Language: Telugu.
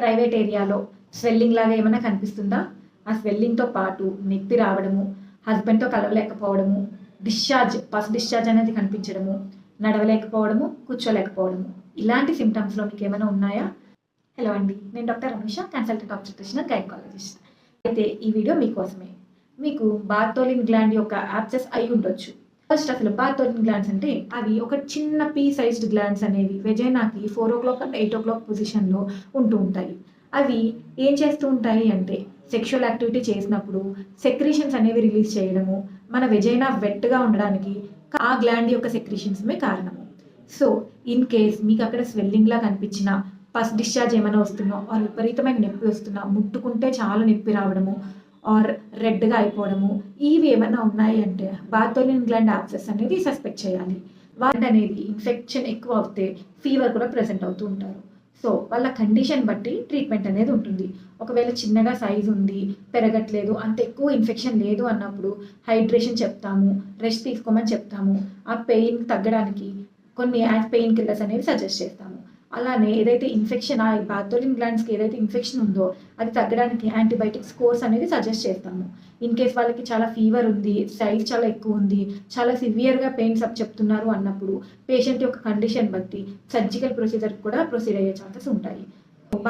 ప్రైవేట్ ఏరియాలో స్వెల్లింగ్ లాగా ఏమైనా కనిపిస్తుందా? ఆ స్వెల్లింగ్తో పాటు నొప్పి రావడము హస్బెండ్తో కలవలేకపోవడము డిశ్చార్జ్ పస్ డిశ్చార్జ్ అనేది కనిపించడము నడవలేకపోవడము కూర్చోలేకపోవడము ఇలాంటి సిమ్టమ్స్లో మీకు ఏమైనా ఉన్నాయా? హలో అండి నేను doctor Anusha consultant obstetrician gynaecologist అయితే ఈ వీడియో మీకోసమే. మీకు బార్థోలిన్ గ్లాండ్ యొక్క యాప్సెస్ అయి ఉండొచ్చు ఫస్ట్ అసలు బార్థోలిన్ గ్లాండ్స్ అంటే అవి ఒక చిన్న పీ సైజ్డ్ గ్లాండ్స్ అనేవి వెజైనాకి four o'clock and eight o'clock పొజిషన్లో ఉంటూ ఉంటాయి. అవి ఏం చేస్తూ ఉంటాయి అంటే సెక్షువల్ యాక్టివిటీ చేసినప్పుడు సెక్రీషన్స్ అనేవి రిలీజ్ చేయడము మన వెజైనా వెట్గా ఉండడానికి ఆ గ్లాండ్ యొక్క సెక్రీషన్స్మే కారణము. సో ఇన్ కేస్ మీకు అక్కడ స్వెల్లింగ్లా కనిపించిన ఫస్ట్ డిశ్చార్జ్ ఏమైనా వస్తున్నా ఆర్ విపరీతమైన నొప్పి వస్తున్నా ముట్టుకుంటే చాలా నొప్పి రావడము ఆర్ రెడ్గా అయిపోవడము. ఇవి ఏమైనా ఉన్నాయి అంటే గ్లాండ్ యాక్సెస్ అనేది సస్పెక్ట్ చేయాలి. వాళ్ళు అనేది ఇన్ఫెక్షన్ ఎక్కువ అవుతే ఫీవర్ కూడా ప్రెసెంట్ అవుతూ ఉంటారు. సో వాళ్ళ కండిషన్ బట్టి ట్రీట్మెంట్ అనేది ఉంటుంది. ఒకవేళ చిన్నగా సైజ్ ఉంది పెరగట్లేదు అంత ఎక్కువ ఇన్ఫెక్షన్ లేదు అన్నప్పుడు హైడ్రేషన్ చెప్తాము రెస్ట్ తీసుకోమని చెప్తాము. ఆ పెయిన్ తగ్గడానికి కొన్ని పెయిన్ కిల్లర్స్ అనేవి సజెస్ట్ చేస్తాము. అలానే ఏదైతే ఇన్ఫెక్షన్ ఆ బాథోలిన్ గ్లాండ్స్కి ఏదైతే ఇన్ఫెక్షన్ ఉందో అది తగ్గడానికి యాంటీబయాటిక్స్ కోర్స్ అనేది సజెస్ట్ చేస్తాము. ఇన్ కేస్ వాళ్ళకి చాలా ఫీవర్ ఉంది సైజ్ చాలా ఎక్కువ ఉంది చాలా సివియర్గా పెయిన్స్ అప్ చెప్తున్నారు అన్నప్పుడు పేషెంట్ యొక్క కండిషన్ బట్టి సర్జికల్ ప్రొసీజర్ కూడా ప్రొసీడ్ అయ్యే ఛాన్సెస్ ఉంటాయి.